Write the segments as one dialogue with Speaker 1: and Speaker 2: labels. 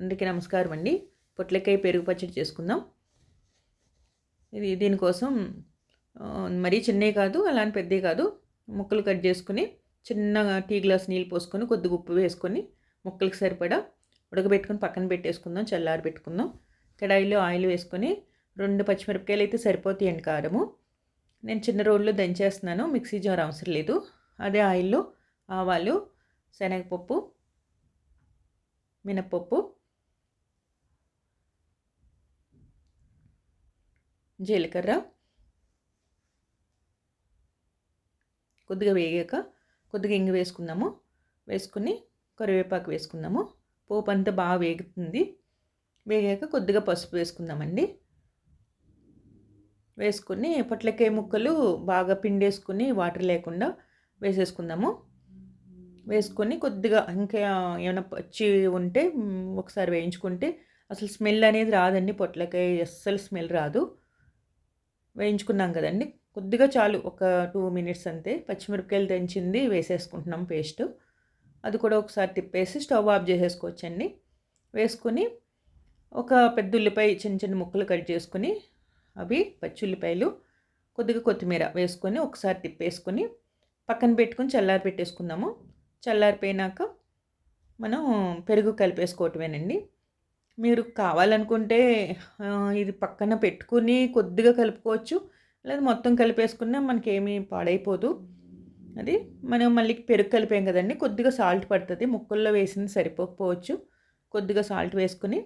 Speaker 1: అందుకే నమస్కారం అండి. పొట్లకాయ పెరుగు పచ్చడి చేసుకుందాం. ఇది దీనికోసం మరీ చిన్నవి కాదు అలాని పెద్దవి కాదు. ముక్కలు కట్ చేసుకుని చిన్నగా టీ గ్లాస్ నీళ్ళు పోసుకొని కొద్దిగా ఉప్పు వేసుకొని ముక్కలకి సరిపడా ఉడకబెట్టుకొని పక్కన పెట్టేసుకుందాం చల్లారి పెట్టుకుందాం. కడాయిలో ఆయిల్ వేసుకొని రెండు పచ్చిమిరపకాయలు అయితే సరిపోతాయండి కారము. నేను చిన్న రోడ్లో దంచేస్తున్నాను మిక్సీ జార్ అవసరం లేదు. అదే ఆయిల్లో ఆవాలు శనగపప్పు మినప్పప్పు జీలకర్ర. కొద్దిగా వేగాక కొద్దిగా ఇంగు వేసుకుందాము. వేసుకుని కరివేపాకు వేసుకుందాము. పోపు అంతా బాగా వేగుతుంది. వేగాక కొద్దిగా పసుపు వేసుకుందామండి. వేసుకుని పొట్లకాయ ముక్కలు బాగా పిండేసుకుని వాటర్ లేకుండా వేసేసుకుందాము. వేసుకొని కొద్దిగా ఇంకా ఏమైనా పచ్చి ఉంటే ఒకసారి వేయించుకుంటే అసలు స్మెల్ అనేది రాదండి. పొట్లకాయ అస్సలు స్మెల్ రాదు. వేయించుకున్నాం కదండి. కొద్దిగా చాలు ఒక టూ మినిట్స్ అంతే. పచ్చిమిరపకాయలు తెంచింది వేసేసుకుంటున్నాం పేస్ట్. అది కూడా ఒకసారి తిప్పేసి స్టవ్ ఆఫ్ చేసేసుకోవచ్చండి. వేసుకొని ఒక పెద్ద ఉల్లిపాయ చిన్న చిన్న ముక్కలు కట్ చేసుకొని అవి పచ్చి ఉల్లిపాయలు కొద్దిగా కొత్తిమీర వేసుకొని ఒకసారి తిప్పేసుకొని పక్కన పెట్టుకొని చల్లారి పెట్టేసుకుందాము. చల్లారిపోయినాక మనం పెరుగు కలిపేసుకోవటమేనండి. మీరు కావాలనుకుంటే ఇది పక్కన పెట్టుకుని కొద్దిగా కలుపుకోవచ్చు. లేదా మొత్తం కలిపేసుకున్నా మనకి పాడైపోదు. అది మనం మళ్ళీ పెరుగు కలిపాం కదండి కొద్దిగా సాల్ట్ పడుతుంది. ముక్కల్లో వేసింది సరిపోకపోవచ్చు. కొద్దిగా సాల్ట్ వేసుకుని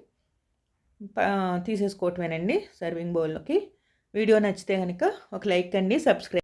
Speaker 1: తీసేసుకోవటమేనండి సర్వింగ్ బౌల్లోకి. వీడియో నచ్చితే కనుక ఒక లైక్ అండి సబ్స్క్రైబ్